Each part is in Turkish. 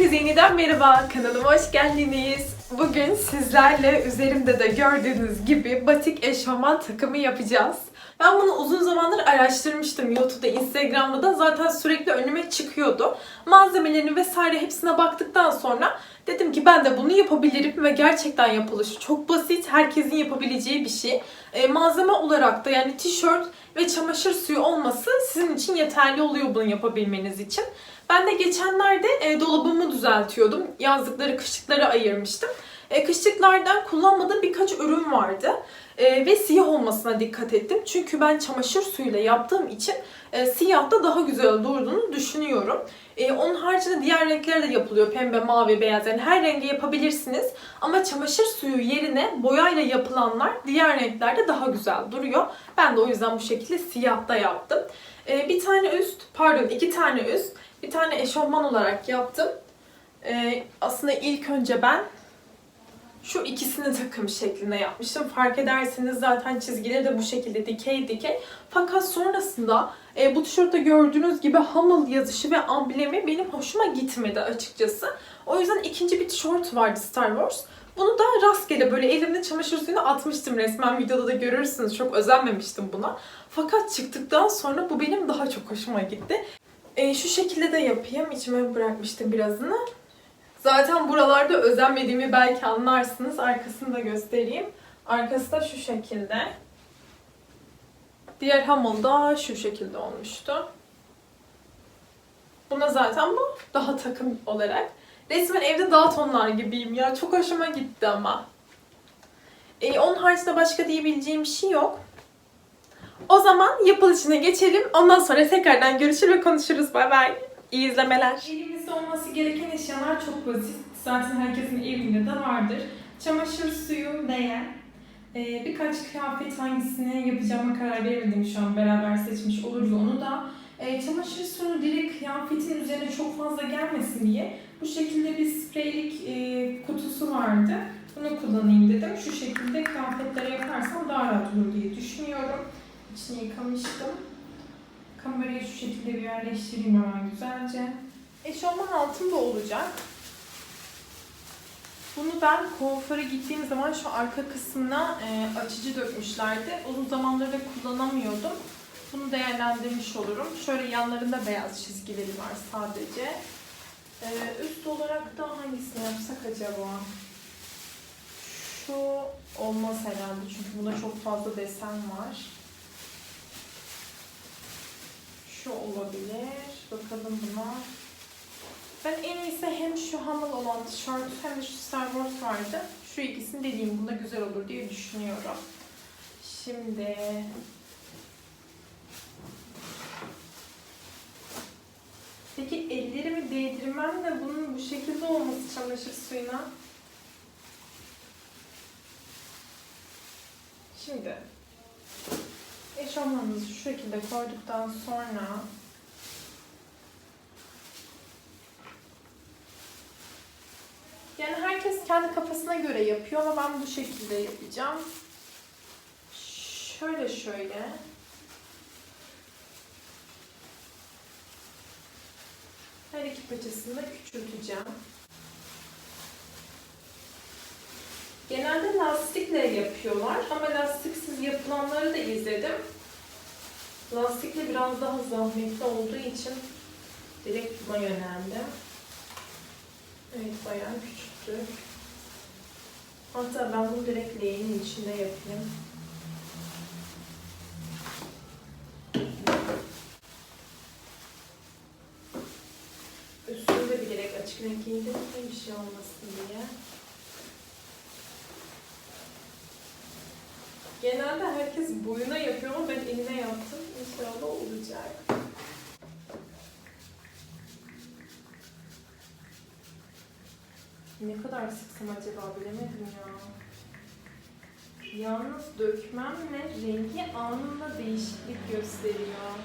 Herkese yeniden merhaba, kanalıma hoş geldiniz. Bugün sizlerle üzerimde de gördüğünüz gibi batik eşofman takımı yapacağız. Ben bunu uzun zamandır araştırmıştım YouTube'da, Instagram'da da zaten sürekli önüme çıkıyordu. Malzemelerini vesaire hepsine baktıktan sonra dedim ki ben de bunu yapabilirim ve gerçekten yapılışı çok basit, herkesin yapabileceği bir şey. E, malzeme olarak da yani tişört ve çamaşır suyu olması sizin için yeterli oluyor bunu yapabilmeniz için. Ben de geçenlerde e, dolabımı düzeltiyordum. Yazlıkları, kışlıkları ayırmıştım. E, kışlıklardan kullanmadığım birkaç ürün vardı. E, ve siyah olmasına dikkat ettim. Çünkü ben çamaşır suyuyla yaptığım için e, siyah da daha güzel durduğunu düşünüyorum. E, onun haricinde diğer renkler de yapılıyor. Pembe, mavi, beyaz yani her rengi yapabilirsiniz. Ama çamaşır suyu yerine boyayla yapılanlar diğer renklerde daha güzel duruyor. Ben de o yüzden bu şekilde siyahta yaptım. E, bir tane üst, pardon iki tane üst, bir tane eşofman olarak yaptım. E, aslında ilk önce ben şu ikisini takım şeklinde yapmıştım. Fark ederseniz zaten çizgileri de bu şekilde dikey dikey. Fakat sonrasında e, bu tişörtte gördüğünüz gibi Hummel yazışı ve amblemi benim hoşuma gitmedi açıkçası. O yüzden ikinci bir tişört vardı Star Wars. Bunu da rastgele böyle elimde çamaşır suyuna atmıştım resmen videoda da görürsünüz. Çok özenmemiştim buna. Fakat çıktıktan sonra bu benim daha çok hoşuma gitti. E, şu şekilde de yapayım. İçime bırakmıştım birazını. Zaten buralarda özenmediğimi belki anlarsınız. Arkasını da göstereyim. Arkası da şu şekilde. Diğer hamur da şu şekilde olmuştu. Buna zaten bu daha takım olarak. Resmen evde daha tonlar gibiyim ya. Çok hoşuma gitti ama. Ee, onun haricinde başka diyebileceğim bir şey yok. O zaman yapılışına geçelim. Ondan sonra tekrardan görüşür ve konuşuruz. Bay bay. İyi izlemeler. Olması gereken eşyalar çok basit. Zaten herkesin evinde de vardır. Çamaşır suyu, leğen, ee, birkaç kıyafet hangisini yapacağıma karar veremedim şu an. Beraber seçmiş oluruz onu da. Ee, çamaşır suyunu direkt kıyafetin üzerine çok fazla gelmesin diye bu şekilde bir spreylik e, kutusu vardı. Bunu kullanayım dedim. Şu şekilde kıyafetlere yaparsam daha rahat olur diye düşünüyorum. İçini yıkamıştım. Kamerayı şu şekilde bir yerleştireyim hemen güzelce. Eşofman altında olacak. Bunu ben kuaföre gittiğim zaman şu arka kısmına e, açıcı dökmüşlerdi. Uzun zamandır da kullanamıyordum. Bunu değerlendirmiş olurum. Şöyle yanlarında beyaz çizgileri var sadece. E, üst olarak da hangisini yapsak acaba? Şu olmaz herhalde çünkü bunda çok fazla desen var. Şu olabilir. Bakalım buna. Ben en iyisi hem şu Hummel olan tişört hem de şu Star Wars vardı. Şu ikisini dediğim bunda güzel olur diye düşünüyorum. Şimdi Peki ellerimi değdirmem de bunun bu şekilde olması çamaşır suyuna. Şimdi eşofmanımızı şu şekilde koyduktan sonra Yani herkes kendi kafasına göre yapıyor ama ben bu şekilde yapacağım. Şöyle şöyle. Her iki paçasını da küçülteceğim. Genelde lastikle yapıyorlar ama lastiksiz yapılanları da izledim. Lastikle biraz daha zahmetli olduğu için direkt buna yöneldim. Evet bayağı küçüktü. Hatta ben bunu direkt leğenin içinde yapayım. Üstünü de bilerek açık renk giydim ki bir şey olmasın diye. Genelde herkes boyuna yapıyor ama ben eline yaptım. İnşallah olacak. Ne kadar sıksam acaba bilemedim ya. Yalnız dökmemle rengi anında değişiklik gösteriyor.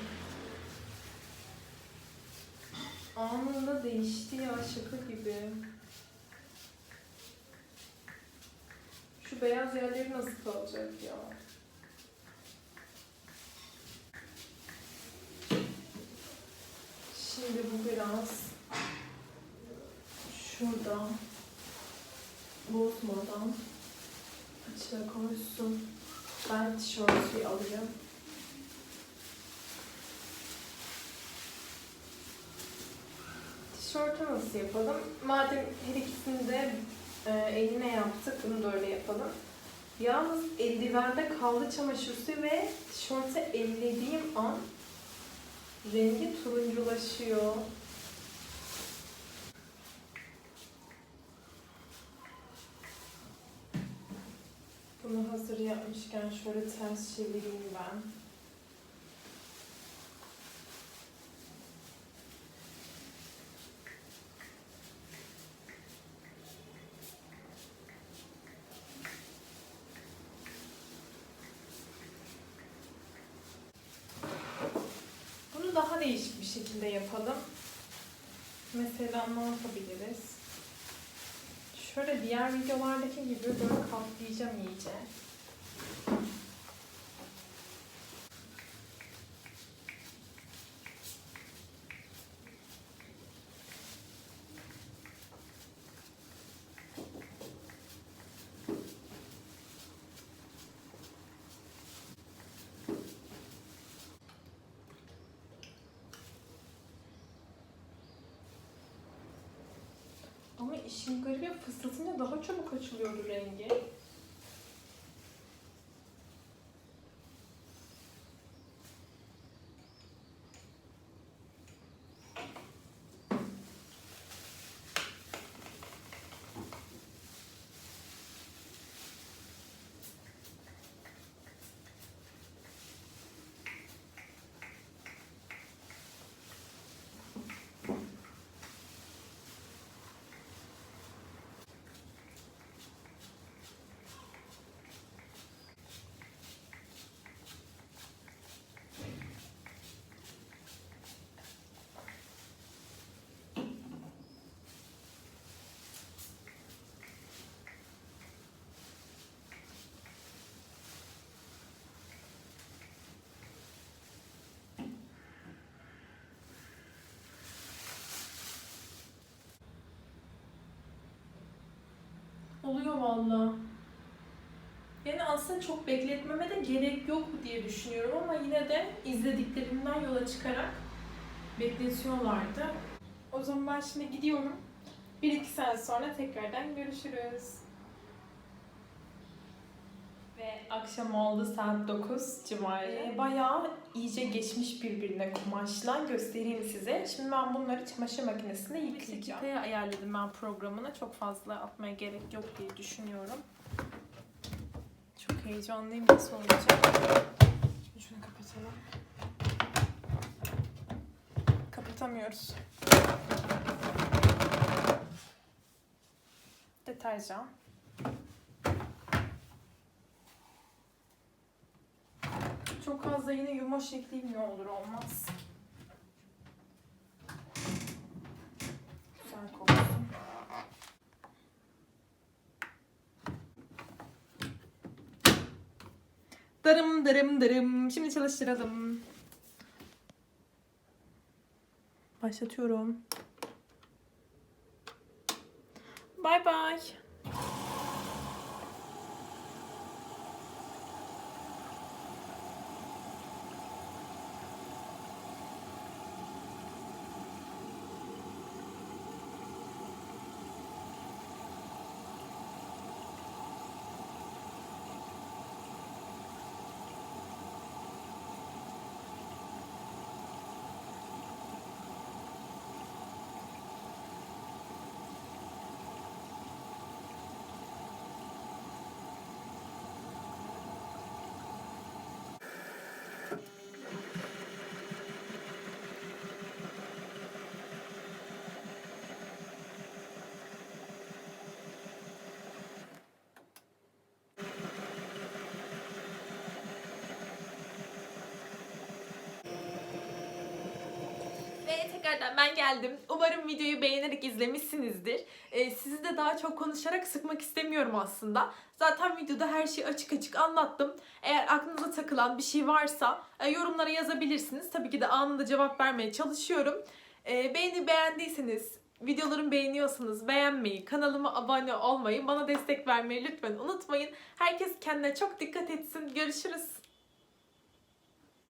Anında değişti ya şaka gibi. Şu beyaz yerleri nasıl kalacak ya? Şimdi bu biraz şurada bozmadan açığa koysun. Ben tişörtü alayım. Tişörtü nasıl yapalım? Madem her ikisini de e, eline yaptık, bunu da öyle yapalım. Yalnız eldivende kaldı çamaşır suyu ve tişörtü ellediğim an rengi turunculaşıyor. Bunu yapmışken şöyle ters çevireyim ben. Bunu daha değişik bir şekilde yapalım. Mesela ne yapabiliriz? Şöyle diğer videolardaki gibi böyle katlayacağım iyice. Ama işin garibi fısıltınca daha çabuk açılıyordu rengi. Oluyor valla. Yani aslında çok bekletmeme de gerek yok diye düşünüyorum ama yine de izlediklerimden yola çıkarak bekletiyorlardı. O zaman ben şimdi gidiyorum. 1-2 saat sonra tekrardan görüşürüz. Ve akşam oldu saat 9 civarı. Ee, bayağı iyice geçmiş birbirine kumaşla göstereyim size. Şimdi ben bunları çamaşır makinesinde yıkayacağım. Dakikaya ayarladım ben programını. Çok fazla atmaya gerek yok diye düşünüyorum. Çok heyecanlıyım nasıl olacak. Şimdi şunu kapatalım. Kapatamıyoruz. Deterjan. Çok fazla yine yumaş ekleyeyim ne olur olmaz. Güzel koksun. Darım darım darım. Şimdi çalıştıralım. Başlatıyorum. Bye bye. Ve tekrardan ben geldim. Umarım videoyu beğenerek izlemişsinizdir. Ee, sizi de daha çok konuşarak sıkmak istemiyorum aslında. Zaten videoda her şeyi açık açık anlattım. Eğer aklınıza takılan bir şey varsa e, yorumlara yazabilirsiniz. Tabii ki de anında cevap vermeye çalışıyorum. Ee, beğeni beğendiyseniz Videolarımı beğeniyorsanız beğenmeyi, kanalıma abone olmayı, bana destek vermeyi lütfen unutmayın. Herkes kendine çok dikkat etsin. Görüşürüz.